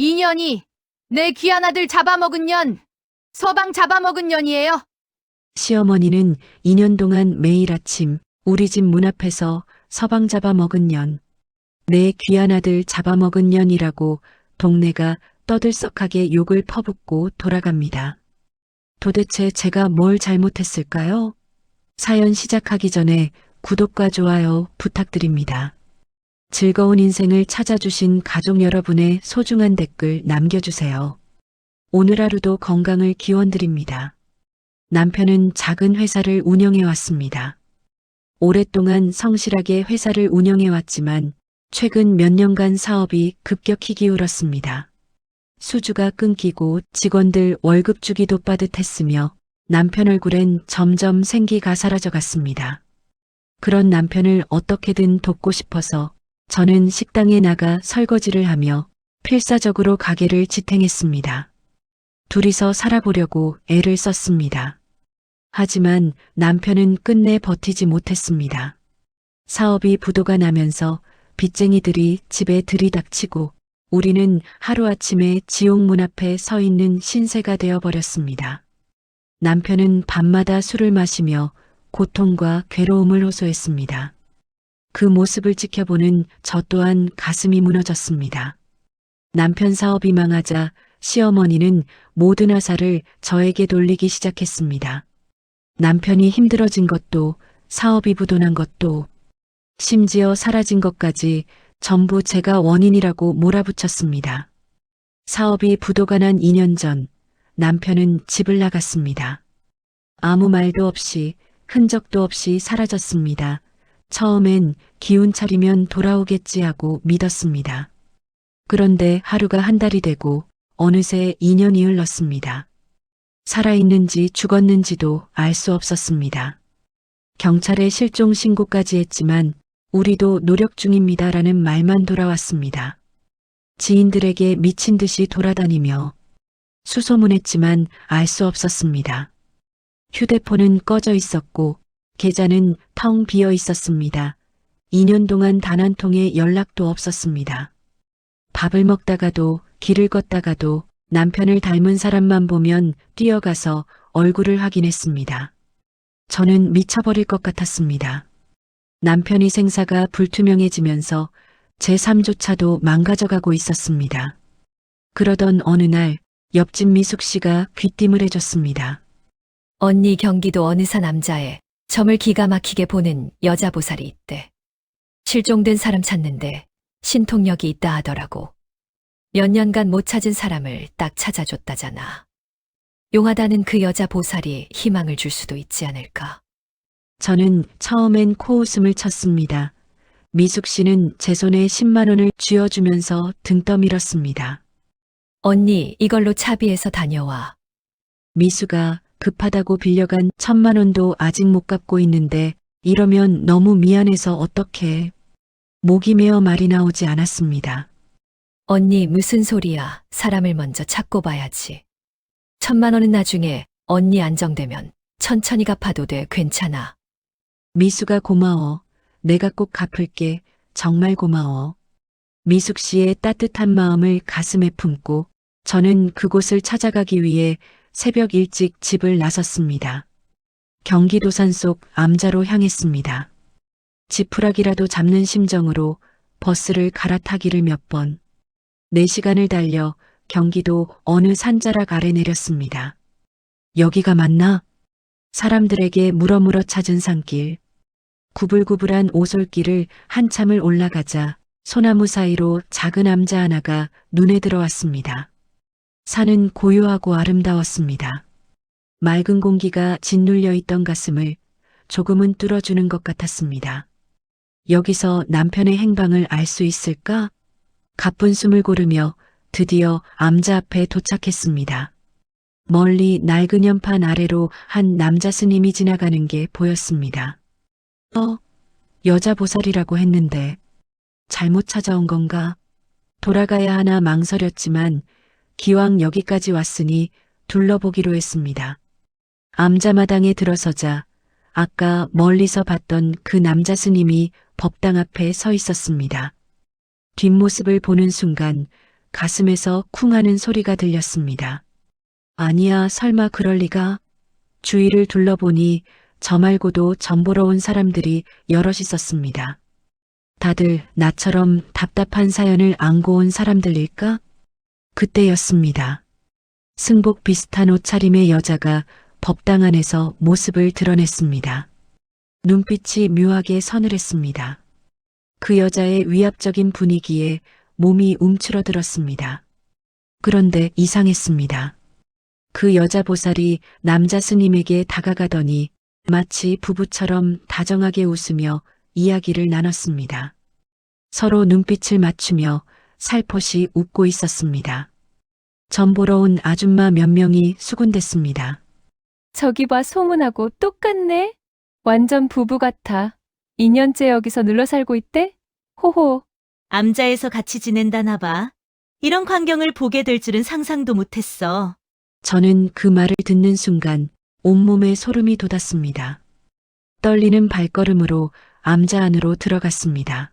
인연이 내 귀한 아들 잡아먹은 년, 서방 잡아먹은 년이에요. 시어머니는 2년 동안 매일 아침 우리 집 문 앞에서 서방 잡아먹은 년, 내 귀한 아들 잡아먹은 년이라고 동네가 떠들썩하게 욕을 퍼붓고 돌아갑니다. 도대체 제가 뭘 잘못했을까요? 사연 시작하기 전에 구독과 좋아요 부탁드립니다. 즐거운 인생을 찾아주신 가족 여러분의 소중한 댓글 남겨주세요. 오늘 하루도 건강을 기원드립니다. 남편은 작은 회사를 운영해 왔습니다. 오랫동안 성실하게 회사를 운영해 왔지만 최근 몇 년간 사업이 급격히 기울었습니다. 수주가 끊기고 직원들 월급 주기도 빠듯했으며 남편 얼굴엔 점점 생기가 사라져 갔습니다. 그런 남편을 어떻게든 돕고 싶어서 저는 식당에 나가 설거지를 하며 필사적으로 가게를 지탱했습니다. 둘이서 살아보려고 애를 썼습니다. 하지만 남편은 끝내 버티지 못했습니다. 사업이 부도가 나면서 빚쟁이들이 집에 들이닥치고 우리는 하루아침에 지옥 문 앞에 서 있는 신세가 되어버렸습니다. 남편은 밤마다 술을 마시며 고통과 괴로움을 호소했습니다. 그 모습을 지켜보는 저 또한 가슴이 무너졌습니다. 남편 사업이 망하자 시어머니는 모든 화살을 저에게 돌리기 시작했습니다. 남편이 힘들어진 것도 사업이 부도난 것도 심지어 사라진 것까지 전부 제가 원인이라고 몰아붙였습니다. 사업이 부도가 난 2년 전 남편은 집을 나갔습니다. 아무 말도 없이 흔적도 없이 사라졌습니다. 처음엔 기운 차리면 돌아오겠지 하고 믿었습니다. 그런데 하루가 한 달이 되고 어느새 2년이 흘렀습니다. 살아있는지 죽었는지도 알 수 없었습니다. 경찰에 실종 신고까지 했지만 우리도 노력 중입니다라는 말만 돌아왔습니다. 지인들에게 미친 듯이 돌아다니며 수소문했지만 알 수 없었습니다. 휴대폰은 꺼져 있었고 계좌는 텅 비어 있었습니다. 2년 동안 단 한 통의 연락도 없었습니다. 밥을 먹다가도 길을 걷다가도 남편을 닮은 사람만 보면 뛰어가서 얼굴을 확인했습니다. 저는 미쳐버릴 것 같았습니다. 남편이 생사가 불투명해지면서 제 삶조차도 망가져가고 있었습니다. 그러던 어느 날 옆집 미숙 씨가 귀띔을 해줬습니다. 언니 경기도 어느 사 남자애 점을 기가 막히게 보는 여자 보살이 있대. 실종된 사람 찾는데 신통력이 있다 하더라고. 몇 년간 못 찾은 사람을 딱 찾아줬다잖아. 용하다는 그 여자 보살이 희망을 줄 수도 있지 않을까. 저는 처음엔 코웃음을 쳤습니다. 미숙 씨는 제 손에 10만 원을 쥐어주면서 등 떠밀었습니다. 언니 이걸로 차비해서 다녀와. 미수가 급하다고 빌려간 천만 원도 아직 못 갚고 있는데 이러면 너무 미안해서 어떡해. 목이 메어 말이 나오지 않았습니다. 언니 무슨 소리야. 사람을 먼저 찾고 봐야지. 천만 원은 나중에 언니 안정되면 천천히 갚아도 돼. 괜찮아. 미수가 고마워. 내가 꼭 갚을게. 정말 고마워. 미숙 씨의 따뜻한 마음을 가슴에 품고 저는 그곳을 찾아가기 위해 새벽 일찍 집을 나섰습니다. 경기도 산 속 암자로 향했습니다. 지푸라기라도 잡는 심정으로 버스를 갈아타기를 몇 번. 4시간을 달려 경기도 어느 산자락 아래 내렸습니다. 여기가 맞나? 사람들에게 물어물어 찾은 산길. 구불구불한 오솔길을 한참을 올라가자 소나무 사이로 작은 암자 하나가 눈에 들어왔습니다. 산은 고요하고 아름다웠습니다. 맑은 공기가 짓눌려 있던 가슴을 조금은 뚫어주는 것 같았습니다. 여기서 남편의 행방을 알 수 있을까? 가쁜 숨을 고르며 드디어 암자 앞에 도착했습니다. 멀리 낡은 연판 아래로 한 남자 스님이 지나가는 게 보였습니다. 어, 여자 보살이라고 했는데 잘못 찾아온 건가? 돌아가야 하나 망설였지만 기왕 여기까지 왔으니 둘러보기로 했습니다. 암자마당에 들어서자 아까 멀리서 봤던 그 남자 스님이 법당 앞에 서 있었습니다. 뒷모습을 보는 순간 가슴에서 쿵 하는 소리가 들렸습니다. 아니야, 설마 그럴 리가? 주위를 둘러보니 저 말고도 전보러 온 사람들이 여럿 있었습니다. 다들 나처럼 답답한 사연을 안고 온 사람들일까? 그때였습니다. 승복 비슷한 옷차림의 여자가 법당 안에서 모습을 드러냈습니다. 눈빛이 묘하게 서늘했습니다. 그 여자의 위압적인 분위기에 몸이 움츠러들었습니다. 그런데 이상했습니다. 그 여자 보살이 남자 스님에게 다가가더니 마치 부부처럼 다정하게 웃으며 이야기를 나눴습니다. 서로 눈빛을 맞추며 살포시 웃고 있었습니다. 전 보러 온 아줌마 몇 명이 수군댔습니다. 저기 봐, 소문하고 똑같네. 완전 부부 같아. 2년째 여기서 눌러 살고 있대? 호호. 암자에서 같이 지낸다나 봐. 이런 광경을 보게 될 줄은 상상도 못했어. 저는 그 말을 듣는 순간 온몸에 소름이 돋았습니다. 떨리는 발걸음으로 암자 안으로 들어갔습니다.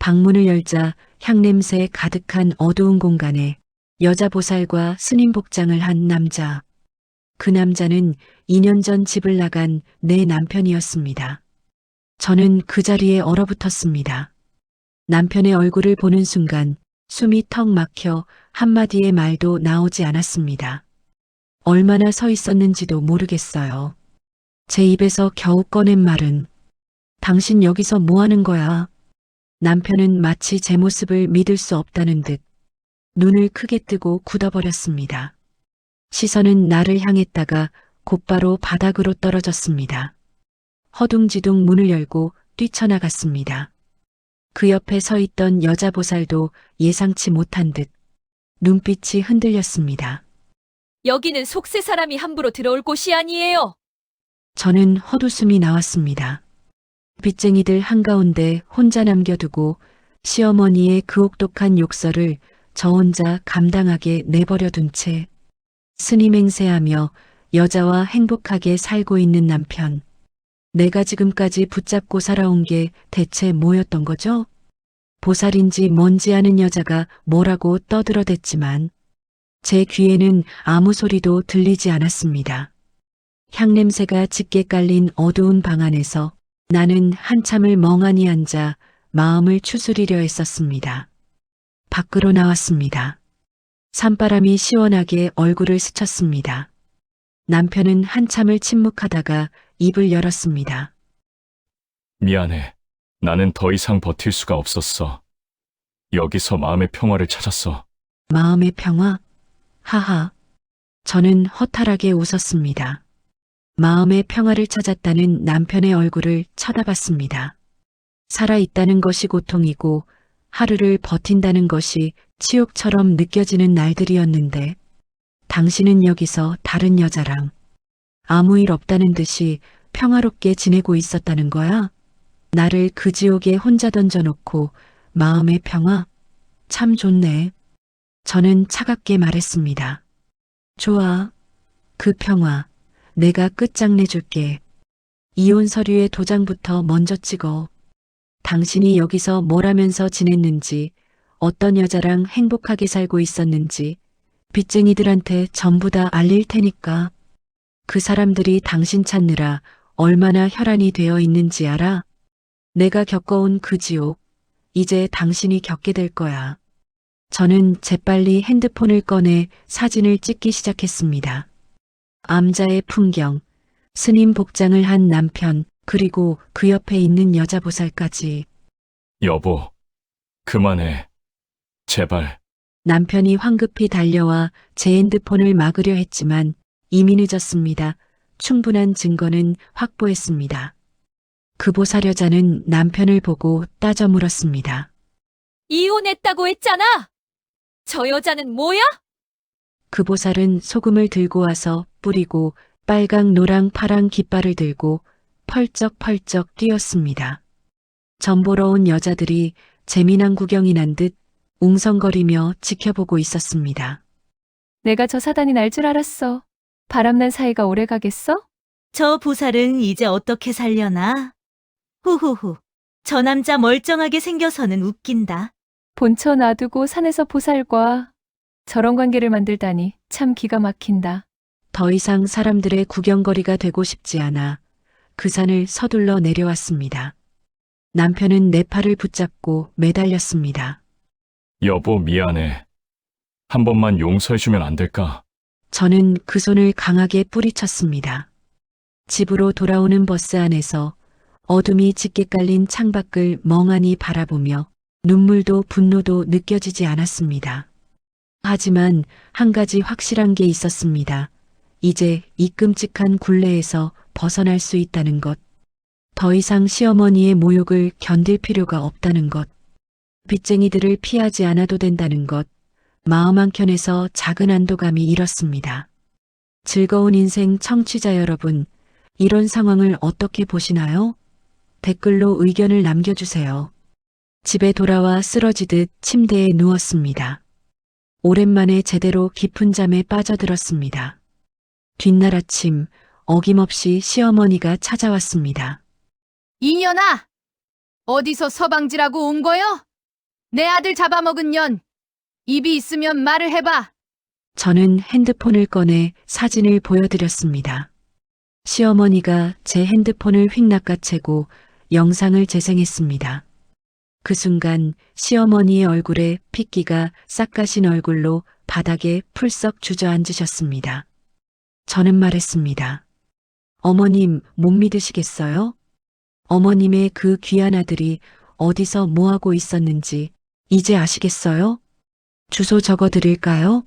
방문을 열자 향냄새 가득한 어두운 공간에 여자 보살과 스님 복장을 한 남자. 그 남자는 2년 전 집을 나간 내 남편이었습니다. 저는 그 자리에 얼어붙었습니다. 남편의 얼굴을 보는 순간 숨이 턱 막혀 한마디의 말도 나오지 않았습니다. 얼마나 서 있었는지도 모르겠어요. 제 입에서 겨우 꺼낸 말은 당신 여기서 뭐 하는 거야? 남편은 마치 제 모습을 믿을 수 없다는 듯 눈을 크게 뜨고 굳어버렸습니다. 시선은 나를 향했다가 곧바로 바닥으로 떨어졌습니다. 허둥지둥 문을 열고 뛰쳐나갔습니다. 그 옆에 서 있던 여자 보살도 예상치 못한 듯 눈빛이 흔들렸습니다. 여기는 속세 사람이 함부로 들어올 곳이 아니에요. 저는 헛웃음이 나왔습니다. 빚쟁이들 한가운데 혼자 남겨두고 시어머니의 그 혹독한 욕설을 저 혼자 감당하게 내버려 둔 채 스님 행세하며 여자와 행복하게 살고 있는 남편. 내가 지금까지 붙잡고 살아온 게 대체 뭐였던 거죠? 보살인지 뭔지 아는 여자가 뭐라고 떠들어댔지만 제 귀에는 아무 소리도 들리지 않았습니다. 향냄새가 짙게 깔린 어두운 방 안에서 나는 한참을 멍하니 앉아 마음을 추스리려 했었습니다. 밖으로 나왔습니다. 산바람이 시원하게 얼굴을 스쳤습니다. 남편은 한참을 침묵하다가 입을 열었습니다. 미안해. 나는 더 이상 버틸 수가 없었어. 여기서 마음의 평화를 찾았어. 마음의 평화? 하하. 저는 허탈하게 웃었습니다. 마음의 평화를 찾았다는 남편의 얼굴을 쳐다봤습니다. 살아있다는 것이 고통이고 하루를 버틴다는 것이 치욕처럼 느껴지는 날들이었는데 당신은 여기서 다른 여자랑 아무 일 없다는 듯이 평화롭게 지내고 있었다는 거야? 나를 그 지옥에 혼자 던져놓고 마음의 평화? 참 좋네. 저는 차갑게 말했습니다. 좋아. 그 평화, 내가 끝장내줄게. 이혼 서류의 도장부터 먼저 찍어. 당신이 여기서 뭘 하면서 지냈는지, 어떤 여자랑 행복하게 살고 있었는지, 빚쟁이들한테 전부 다 알릴 테니까. 그 사람들이 당신 찾느라 얼마나 혈안이 되어 있는지 알아? 내가 겪어온 그 지옥, 이제 당신이 겪게 될 거야. 저는 재빨리 핸드폰을 꺼내 사진을 찍기 시작했습니다. 암자의 풍경, 스님 복장을 한 남편, 그리고 그 옆에 있는 여자 보살까지 여보, 그만해. 제발. 남편이 황급히 달려와 제 핸드폰을 막으려 했지만 이미 늦었습니다. 충분한 증거는 확보했습니다. 그 보살여자는 남편을 보고 따져 물었습니다. 이혼했다고 했잖아. 저 여자는 뭐야? 그 보살은 소금을 들고 와서 뿌리고 빨강, 노랑, 파랑 깃발을 들고 펄쩍펄쩍 뛰었습니다. 전보러 온 여자들이 재미난 구경이 난 듯 웅성거리며 지켜보고 있었습니다. 내가 저 사단이 날 줄 알았어. 바람난 사이가 오래 가겠어? 저 보살은 이제 어떻게 살려나? 후후후. 저 남자 멀쩡하게 생겨서는 웃긴다. 본처 놔두고 산에서 보살과 저런 관계를 만들다니 참 기가 막힌다. 더 이상 사람들의 구경거리가 되고 싶지 않아 그 산을 서둘러 내려왔습니다. 남편은 내 팔을 붙잡고 매달렸습니다. 여보, 미안해. 한 번만 용서해주면 안 될까? 저는 그 손을 강하게 뿌리쳤습니다. 집으로 돌아오는 버스 안에서 어둠이 짙게 깔린 창밖을 멍하니 바라보며 눈물도 분노도 느껴지지 않았습니다. 하지만 한 가지 확실한 게 있었습니다. 이제 이 끔찍한 굴레에서 벗어날 수 있다는 것. 더 이상 시어머니의 모욕을 견딜 필요가 없다는 것. 빚쟁이들을 피하지 않아도 된다는 것. 마음 한켠에서 작은 안도감이 일었습니다. 즐거운 인생 청취자 여러분, 이런 상황을 어떻게 보시나요? 댓글로 의견을 남겨주세요. 집에 돌아와 쓰러지듯 침대에 누웠습니다. 오랜만에 제대로 깊은 잠에 빠져들었습니다. 뒷날 아침 어김없이 시어머니가 찾아왔습니다. 이년아! 어디서 서방지라고 온 거요? 내 아들 잡아먹은 년! 입이 있으면 말을 해봐! 저는 핸드폰을 꺼내 사진을 보여드렸습니다. 시어머니가 제 핸드폰을 휙 낚아채고 영상을 재생했습니다. 그 순간 시어머니의 얼굴에 핏기가 싹 가신 얼굴로 바닥에 풀썩 주저앉으셨습니다. 저는 말했습니다. 어머님 못 믿으시겠어요? 어머님의 그 귀한 아들이 어디서 뭐하고 있었는지 이제 아시겠어요? 주소 적어 드릴까요?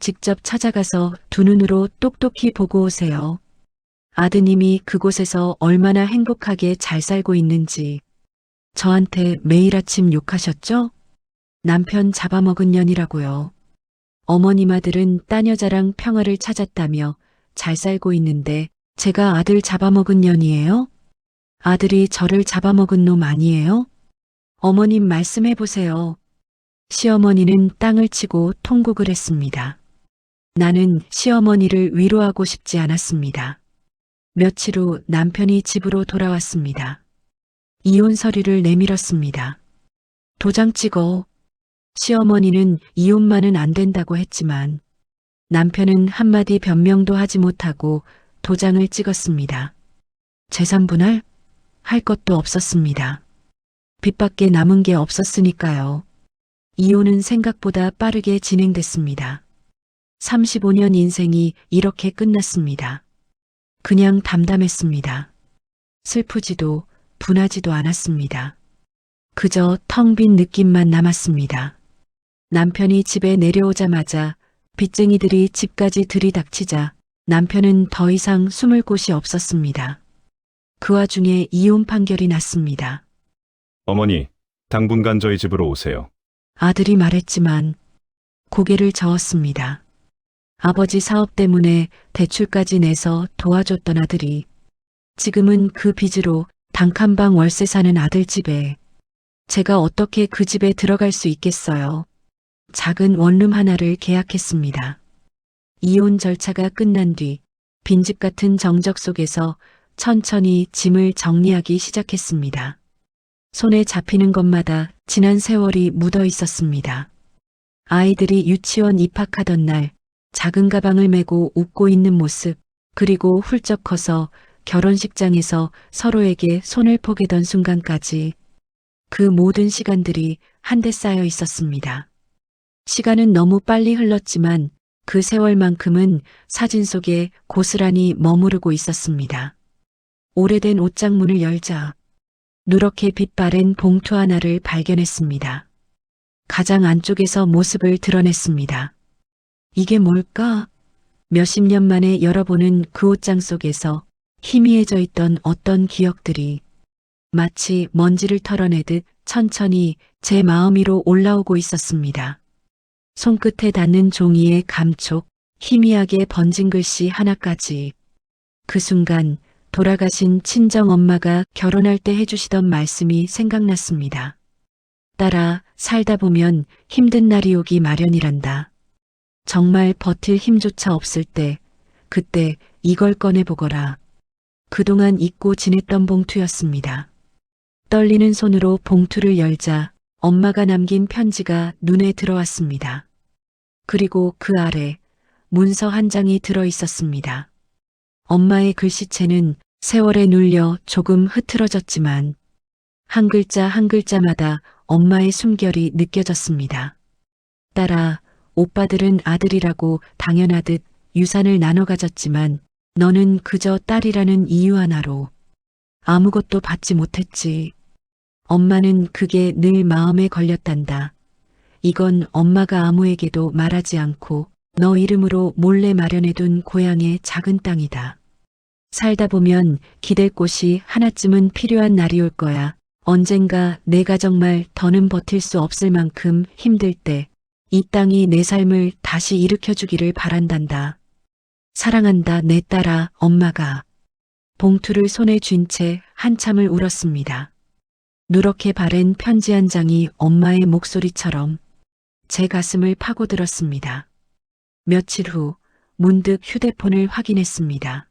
직접 찾아가서 두 눈으로 똑똑히 보고 오세요. 아드님이 그곳에서 얼마나 행복하게 잘 살고 있는지. 저한테 매일 아침 욕하셨죠? 남편 잡아먹은 년이라고요. 어머님 아들은 딴 여자랑 평화를 찾았다며 잘 살고 있는데 제가 아들 잡아먹은 년이에요? 아들이 저를 잡아먹은 놈 아니에요? 어머님 말씀해 보세요. 시어머니는 땅을 치고 통곡을 했습니다. 나는 시어머니를 위로하고 싶지 않았습니다. 며칠 후 남편이 집으로 돌아왔습니다. 이혼 서류를 내밀었습니다. 도장 찍어. 시어머니는 이혼만은 안 된다고 했지만 남편은 한마디 변명도 하지 못하고 도장을 찍었습니다. 재산 분할? 할 것도 없었습니다. 빚밖에 남은 게 없었으니까요. 이혼은 생각보다 빠르게 진행됐습니다. 35년 인생이 이렇게 끝났습니다. 그냥 담담했습니다. 슬프지도 분하지도 않았습니다. 그저 텅 빈 느낌만 남았습니다. 남편이 집에 내려오자마자 빚쟁이들이 집까지 들이닥치자 남편은 더 이상 숨을 곳이 없었습니다. 그 와중에 이혼 판결이 났습니다. 어머니, 당분간 저희 집으로 오세요. 아들이 말했지만 고개를 저었습니다. 아버지 사업 때문에 대출까지 내서 도와줬던 아들이 지금은 그 빚으로 단칸방 월세 사는 아들 집에 제가 어떻게 그 집에 들어갈 수 있겠어요. 작은 원룸 하나를 계약했습니다. 이혼 절차가 끝난 뒤 빈집 같은 정적 속에서 천천히 짐을 정리하기 시작했습니다. 손에 잡히는 것마다 지난 세월이 묻어 있었습니다. 아이들이 유치원 입학하던 날 작은 가방을 메고 웃고 있는 모습, 그리고 훌쩍 커서 결혼식장에서 서로에게 손을 포개던 순간까지 그 모든 시간들이 한데 쌓여 있었습니다. 시간은 너무 빨리 흘렀지만 그 세월만큼은 사진 속에 고스란히 머무르고 있었습니다. 오래된 옷장문을 열자 누렇게 빛바랜 봉투 하나를 발견했습니다. 가장 안쪽에서 모습을 드러냈습니다. 이게 뭘까? 몇십 년 만에 열어보는 그 옷장 속에서 희미해져 있던 어떤 기억들이 마치 먼지를 털어내듯 천천히 제 마음 위로 올라오고 있었습니다. 손끝에 닿는 종이의 감촉, 희미하게 번진 글씨 하나까지. 그 순간 돌아가신 친정 엄마가 결혼할 때 해주시던 말씀이 생각났습니다. 딸아, 살다 보면 힘든 날이 오기 마련이란다. 정말 버틸 힘조차 없을 때, 그때 이걸 꺼내보거라. 그동안 잊고 지냈던 봉투였습니다. 떨리는 손으로 봉투를 열자 엄마가 남긴 편지가 눈에 들어왔습니다. 그리고 그 아래 문서 한 장이 들어 있었습니다. 엄마의 글씨체는 세월에 눌려 조금 흐트러졌지만 한 글자 한 글자마다 엄마의 숨결이 느껴졌습니다. 딸아, 오빠들은 아들이라고 당연하듯 유산을 나눠 가졌지만 너는 그저 딸이라는 이유 하나로 아무것도 받지 못했지. 엄마는 그게 늘 마음에 걸렸단다. 이건 엄마가 아무에게도 말하지 않고 너 이름으로 몰래 마련해둔 고향의 작은 땅이다. 살다 보면 기댈 곳이 하나쯤은 필요한 날이 올 거야. 언젠가 내가 정말 더는 버틸 수 없을 만큼 힘들 때 이 땅이 내 삶을 다시 일으켜주기를 바란단다. 사랑한다 내 딸아 엄마가 봉투를 손에 쥔 채 한참을 울었습니다. 누렇게 바랜 편지 한 장이 엄마의 목소리처럼 제 가슴을 파고들었습니다. 며칠 후 문득 휴대폰을 확인했습니다.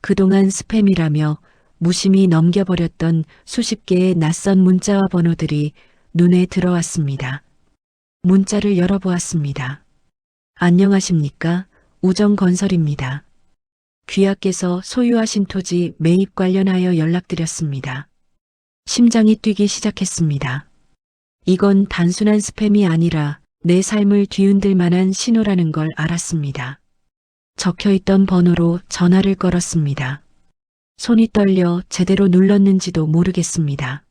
그동안 스팸이라며 무심히 넘겨버렸던 수십 개의 낯선 문자와 번호들이 눈에 들어왔습니다. 문자를 열어보았습니다. 안녕하십니까? 우정건설입니다. 귀하께서 소유하신 토지 매입 관련하여 연락드렸습니다. 심장이 뛰기 시작했습니다. 이건 단순한 스팸이 아니라 내 삶을 뒤흔들 만한 신호라는 걸 알았습니다. 적혀 있던 번호로 전화를 걸었습니다. 손이 떨려 제대로 눌렀는지도 모르겠습니다.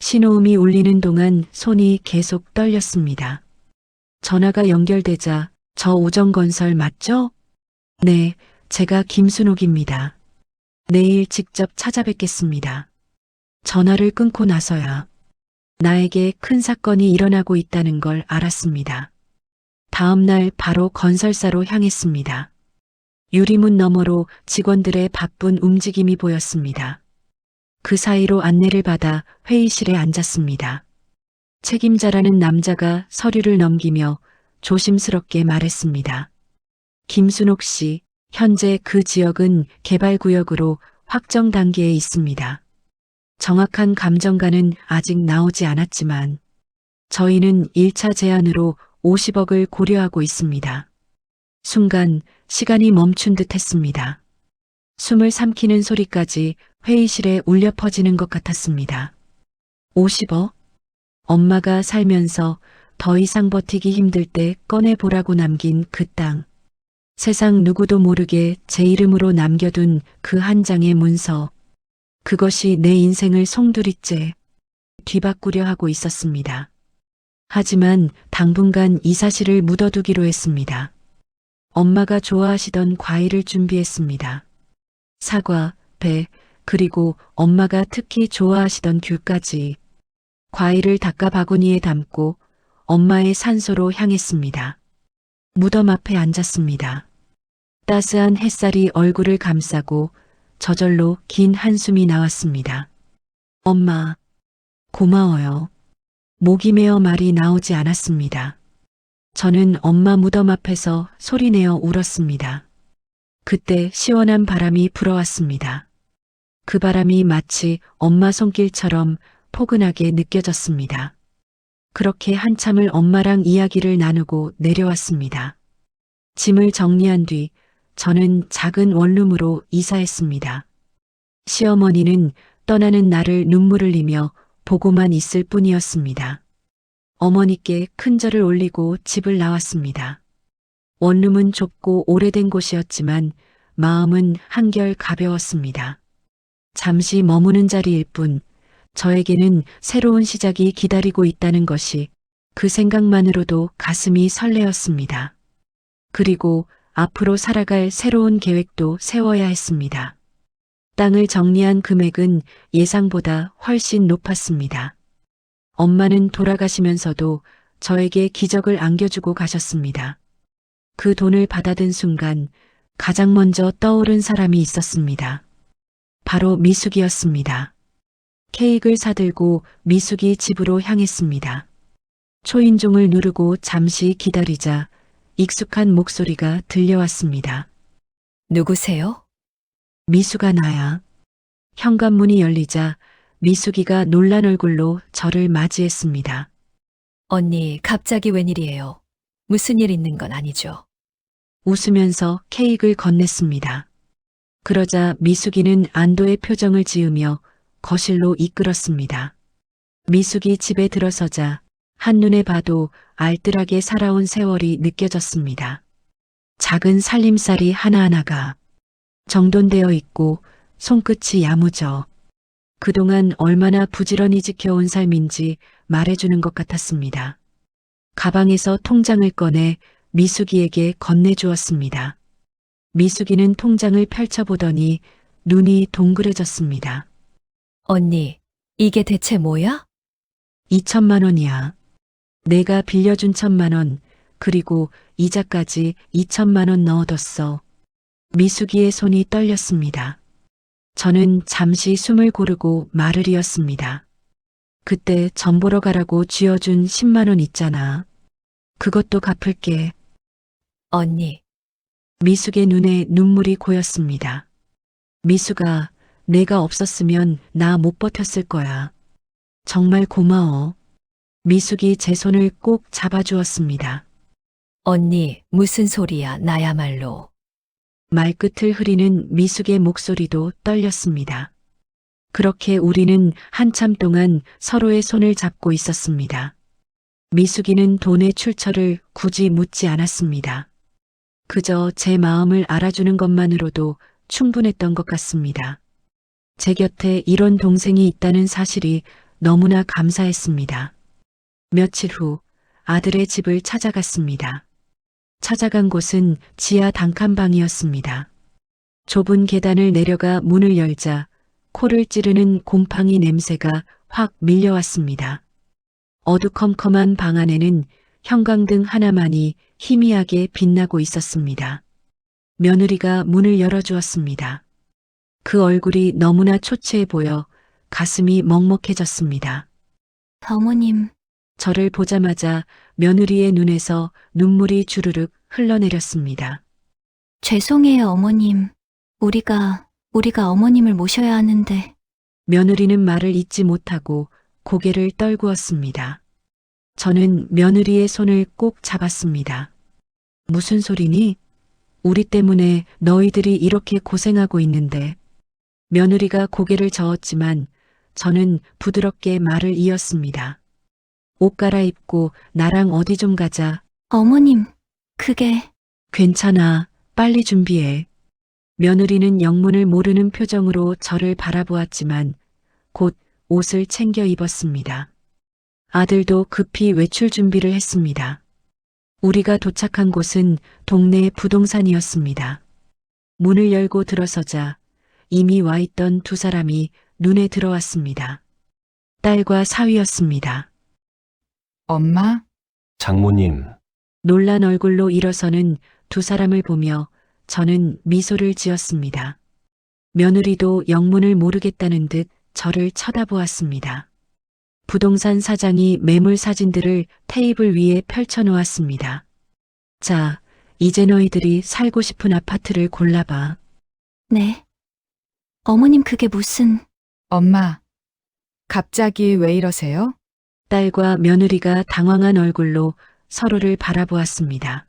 신호음이 울리는 동안 손이 계속 떨렸습니다. 전화가 연결되자 저 우정건설 맞죠? 네, 제가 김순옥입니다. 내일 직접 찾아뵙겠습니다. 전화를 끊고 나서야 나에게 큰 사건이 일어나고 있다는 걸 알았습니다. 다음 날 바로 건설사로 향했습니다. 유리문 너머로 직원들의 바쁜 움직임이 보였습니다. 그 사이로 안내를 받아 회의실에 앉았습니다. 책임자라는 남자가 서류를 넘기며 조심스럽게 말했습니다. 김순옥 씨, 현재 그 지역은 개발구역으로 확정 단계에 있습니다. 정확한 감정가는 아직 나오지 않았지만 저희는 1차 제안으로 50억을 고려하고 있습니다. 순간 시간이 멈춘 듯 했습니다. 숨을 삼키는 소리까지 회의실에 울려 퍼지는 것 같았습니다. 50억? 엄마가 살면서 더 이상 버티기 힘들 때 꺼내보라고 남긴 그 땅. 세상 누구도 모르게 제 이름으로 남겨둔 그 한 장의 문서. 그것이 내 인생을 송두리째 뒤바꾸려 하고 있었습니다. 하지만 당분간 이 사실을 묻어두기로 했습니다. 엄마가 좋아하시던 과일을 준비했습니다. 사과, 배, 그리고 엄마가 특히 좋아하시던 귤까지 과일을 닦아 바구니에 담고 엄마의 산소로 향했습니다. 무덤 앞에 앉았습니다. 따스한 햇살이 얼굴을 감싸고 저절로 긴 한숨이 나왔습니다. 엄마, 고마워요. 목이 메어 말이 나오지 않았습니다. 저는 엄마 무덤 앞에서 소리내어 울었습니다. 그때 시원한 바람이 불어왔습니다. 그 바람이 마치 엄마 손길처럼 포근하게 느껴졌습니다. 그렇게 한참을 엄마랑 이야기를 나누고 내려왔습니다. 짐을 정리한 뒤 저는 작은 원룸으로 이사했습니다. 시어머니는 떠나는 나를 눈물을 흘리며 보고만 있을 뿐이었습니다. 어머니께 큰 절을 올리고 집을 나왔습니다. 원룸은 좁고 오래된 곳이었지만 마음은 한결 가벼웠습니다. 잠시 머무는 자리일 뿐 저에게는 새로운 시작이 기다리고 있다는 것이 그 생각만으로도 가슴이 설레었습니다. 그리고 앞으로 살아갈 새로운 계획도 세워야 했습니다. 땅을 정리한 금액은 예상보다 훨씬 높았습니다. 엄마는 돌아가시면서도 저에게 기적을 안겨주고 가셨습니다. 그 돈을 받아든 순간 가장 먼저 떠오른 사람이 있었습니다. 바로 미숙이었습니다. 케이크를 사들고 미숙이 집으로 향했습니다. 초인종을 누르고 잠시 기다리자 익숙한 목소리가 들려왔습니다. 누구세요? 미수가 나야. 현관문이 열리자 미숙이가 놀란 얼굴로 저를 맞이했습니다. 언니, 갑자기 웬일이에요? 무슨 일 있는 건 아니죠? 웃으면서 케이크를 건넸습니다. 그러자 미숙이는 안도의 표정을 지으며 거실로 이끌었습니다. 미숙이 집에 들어서자 한눈에 봐도 알뜰하게 살아온 세월이 느껴졌습니다. 작은 살림살이 하나하나가 정돈되어 있고 손끝이 야무져 그동안 얼마나 부지런히 지켜온 삶인지 말해주는 것 같았습니다. 가방에서 통장을 꺼내 미숙이에게 건네주었습니다. 미숙이는 통장을 펼쳐보더니 눈이 동그래졌습니다. 언니, 이게 대체 뭐야? 2천만 원이야. 내가 빌려준 천만 원, 그리고 이자까지 2천만 원 넣어뒀어. 미숙이의 손이 떨렸습니다. 저는 잠시 숨을 고르고 말을 이었습니다. 그때 전 보러 가라고 쥐어준 10만 원 있잖아. 그것도 갚을게. 언니, 미숙의 눈에 눈물이 고였습니다. 미숙아, 내가 없었으면 나 못 버텼을 거야. 정말 고마워. 미숙이 제 손을 꼭 잡아주었습니다. 언니, 무슨 소리야, 나야말로. 말끝을 흐리는 미숙의 목소리도 떨렸습니다. 그렇게 우리는 한참 동안 서로의 손을 잡고 있었습니다. 미숙이는 돈의 출처를 굳이 묻지 않았습니다. 그저 제 마음을 알아주는 것만으로도 충분했던 것 같습니다. 제 곁에 이런 동생이 있다는 사실이 너무나 감사했습니다. 며칠 후 아들의 집을 찾아갔습니다. 찾아간 곳은 지하 단칸방이었습니다. 좁은 계단을 내려가 문을 열자 코를 찌르는 곰팡이 냄새가 확 밀려왔습니다. 어두컴컴한 방 안에는 형광등 하나만이 희미하게 빛나고 있었습니다. 며느리가 문을 열어주었습니다. 그 얼굴이 너무나 초췌해 보여 가슴이 먹먹해졌습니다. 어머님, 저를 보자마자 며느리의 눈에서 눈물이 주르륵 흘러내렸습니다. 죄송해요, 어머님. 우리가, 우리가 어머님을 모셔야 하는데. 며느리는 말을 잇지 못하고 고개를 떨구었습니다. 저는 며느리의 손을 꼭 잡았습니다. 무슨 소리니? 우리 때문에 너희들이 이렇게 고생하고 있는데. 며느리가 고개를 저었지만 저는 부드럽게 말을 이었습니다. 옷 갈아입고 나랑 어디 좀 가자. 어머님, 그게, 괜찮아. 빨리 준비해. 며느리는 영문을 모르는 표정으로 저를 바라보았지만 곧 옷을 챙겨 입었습니다. 아들도 급히 외출 준비를 했습니다. 우리가 도착한 곳은 동네 부동산이었습니다. 문을 열고 들어서자 이미 와 있던 두 사람이 눈에 들어왔습니다. 딸과 사위였습니다. 엄마? 장모님, 놀란 얼굴로 일어서는 두 사람을 보며 저는 미소를 지었습니다. 며느리도 영문을 모르겠다는 듯 저를 쳐다보았습니다. 부동산 사장이 매물 사진들을 테이블 위에 펼쳐놓았습니다. 자, 이제 너희들이 살고 싶은 아파트를 골라봐. 네. 어머님, 그게 무슨, 엄마. 갑자기 왜 이러세요? 딸과 며느리가 당황한 얼굴로 서로를 바라보았습니다.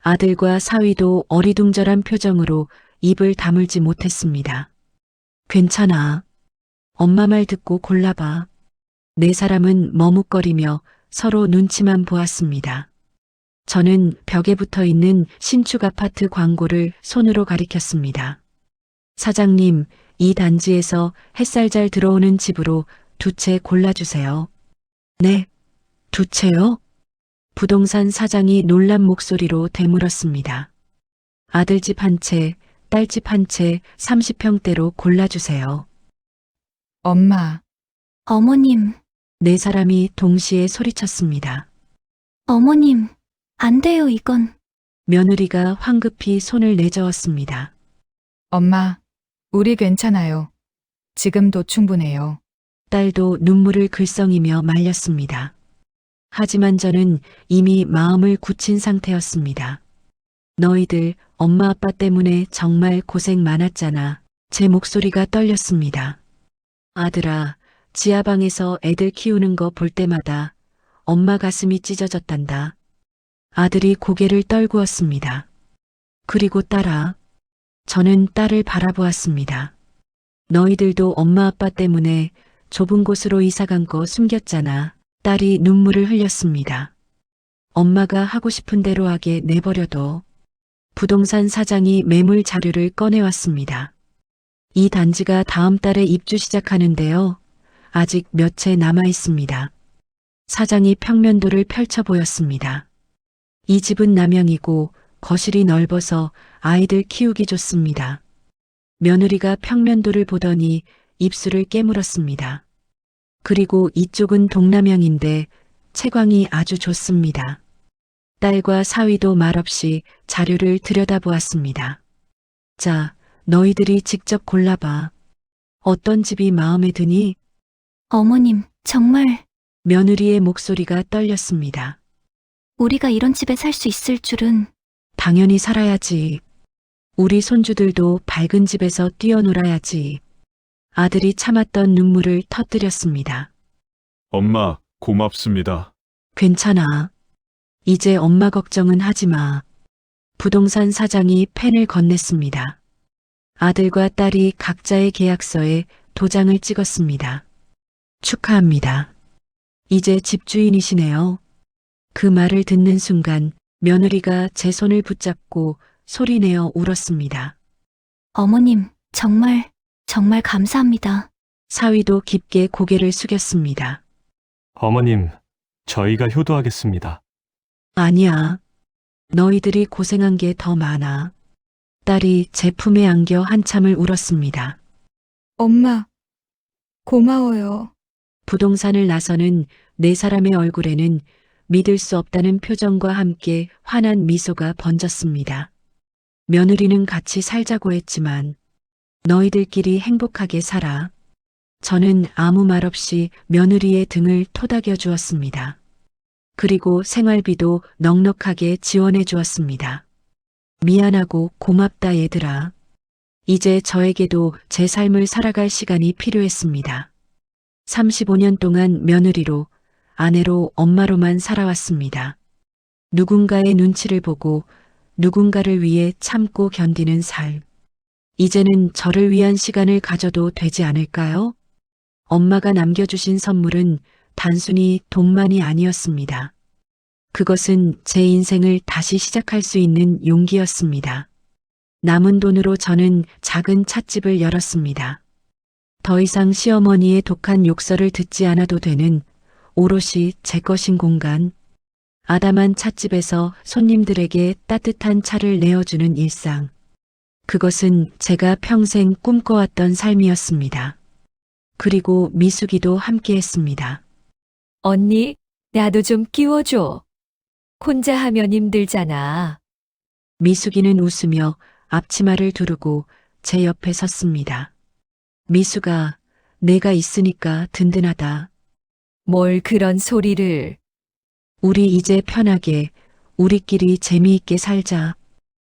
아들과 사위도 어리둥절한 표정으로 입을 다물지 못했습니다. 괜찮아. 엄마 말 듣고 골라봐. 네 사람은 머뭇거리며 서로 눈치만 보았습니다. 저는 벽에 붙어 있는 신축 아파트 광고를 손으로 가리켰습니다. 사장님, 이 단지에서 햇살 잘 들어오는 집으로 두 채 골라주세요. 네, 두 채요? 부동산 사장이 놀란 목소리로 되물었습니다. 아들집 한 채, 딸집 한 채 30평대로 골라주세요. 엄마. 어머님, 네 사람이 동시에 소리쳤습니다. 어머님, 안 돼요, 이건. 며느리가 황급히 손을 내저었습니다. 엄마. 우리 괜찮아요. 지금도 충분해요. 딸도 눈물을 글썽이며 말렸습니다. 하지만 저는 이미 마음을 굳힌 상태였습니다. 너희들 엄마 아빠 때문에 정말 고생 많았잖아. 제 목소리가 떨렸습니다. 아들아, 지하방에서 애들 키우는 거 볼 때마다 엄마 가슴이 찢어졌단다. 아들이 고개를 떨구었습니다. 그리고 딸아. 저는 딸을 바라보았습니다. 너희들도 엄마 아빠 때문에 좁은 곳으로 이사간 거 숨겼잖아. 딸이 눈물을 흘렸습니다. 엄마가 하고 싶은 대로 하게 내버려둬. 부동산 사장이 매물 자료를 꺼내왔습니다. 이 단지가 다음 달에 입주 시작하는데요. 아직 몇 채 남아 있습니다. 사장이 평면도를 펼쳐 보였습니다. 이 집은 남양이고 거실이 넓어서 아이들 키우기 좋습니다. 며느리가 평면도를 보더니 입술을 깨물었습니다. 그리고 이쪽은 동남향인데 채광이 아주 좋습니다. 딸과 사위도 말없이 자료를 들여다보았습니다. 자, 너희들이 직접 골라봐. 어떤 집이 마음에 드니? 어머님, 정말 며느리의 목소리가 떨렸습니다. 우리가 이런 집에 살 수 있을 줄은 당연히 살아야지. 우리 손주들도 밝은 집에서 뛰어놀아야지. 아들이 참았던 눈물을 터뜨렸습니다. 엄마, 고맙습니다. 괜찮아. 이제 엄마 걱정은 하지 마. 부동산 사장이 펜을 건넸습니다. 아들과 딸이 각자의 계약서에 도장을 찍었습니다. 축하합니다. 이제 집주인이시네요. 그 말을 듣는 순간 며느리가 제 손을 붙잡고 소리내어 울었습니다. 어머님, 정말, 정말 감사합니다. 사위도 깊게 고개를 숙였습니다. 어머님, 저희가 효도하겠습니다. 아니야. 너희들이 고생한 게 더 많아. 딸이 제 품에 안겨 한참을 울었습니다. 엄마, 고마워요. 부동산을 나서는 네 사람의 얼굴에는 믿을 수 없다는 표정과 함께 환한 미소가 번졌습니다. 며느리는 같이 살자고 했지만 너희들끼리 행복하게 살아. 저는 아무 말 없이 며느리의 등을 토닥여 주었습니다. 그리고 생활비도 넉넉하게 지원해 주었습니다. 미안하고 고맙다 얘들아. 이제 저에게도 제 삶을 살아갈 시간이 필요했습니다. 35년 동안 며느리로, 아내로, 엄마로만 살아왔습니다. 누군가의 눈치를 보고 누군가를 위해 참고 견디는 삶. 이제는 저를 위한 시간을 가져도 되지 않을까요? 엄마가 남겨주신 선물은 단순히 돈만이 아니었습니다. 그것은 제 인생을 다시 시작할 수 있는 용기였습니다. 남은 돈으로 저는 작은 찻집을 열었습니다. 더 이상 시어머니의 독한 욕설을 듣지 않아도 되는 오롯이 제 것인 공간. 아담한 찻집에서 손님들에게 따뜻한 차를 내어주는 일상. 그것은 제가 평생 꿈꿔왔던 삶이었습니다. 그리고 미숙이도 함께 했습니다. 언니, 나도 좀 끼워줘. 혼자 하면 힘들잖아. 미숙이는 웃으며 앞치마를 두르고 제 옆에 섰습니다. 미숙아, 내가 있으니까 든든하다. 뭘 그런 소리를. 우리 이제 편하게, 우리끼리 재미있게 살자.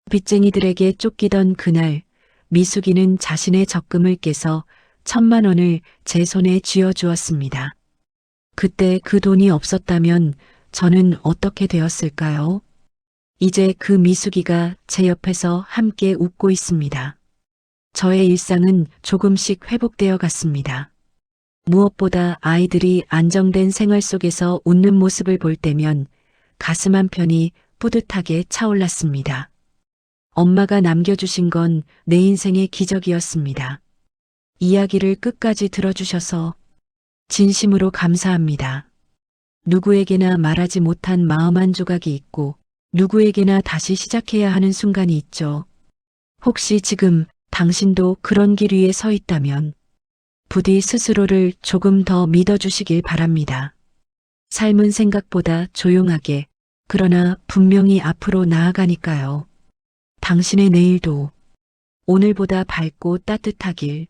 빚쟁이들에게 쫓기던 그날, 미숙이는 자신의 적금을 깨서 천만 원을 제 손에 쥐어주었습니다. 그때 그 돈이 없었다면 저는 어떻게 되었을까요? 이제 그 미숙이가 제 옆에서 함께 웃고 있습니다. 저의 일상은 조금씩 회복되어 갔습니다. 무엇보다 아이들이 안정된 생활 속에서 웃는 모습을 볼 때면 가슴 한편이 뿌듯하게 차올랐습니다. 엄마가 남겨주신 건 내 인생의 기적이었습니다. 이야기를 끝까지 들어주셔서 진심으로 감사합니다. 누구에게나 말하지 못한 마음 한 조각이 있고 누구에게나 다시 시작해야 하는 순간이 있죠. 혹시 지금 당신도 그런 길 위에 서 있다면 부디 스스로를 조금 더 믿어주시길 바랍니다. 삶은 생각보다 조용하게 그러나 분명히 앞으로 나아가니까요. 당신의 내일도 오늘보다 밝고 따뜻하길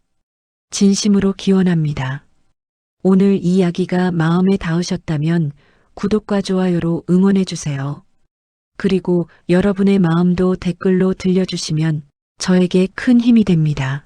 진심으로 기원합니다. 오늘 이 이야기가 마음에 닿으셨다면 구독과 좋아요로 응원해주세요. 그리고 여러분의 마음도 댓글로 들려주시면 저에게 큰 힘이 됩니다.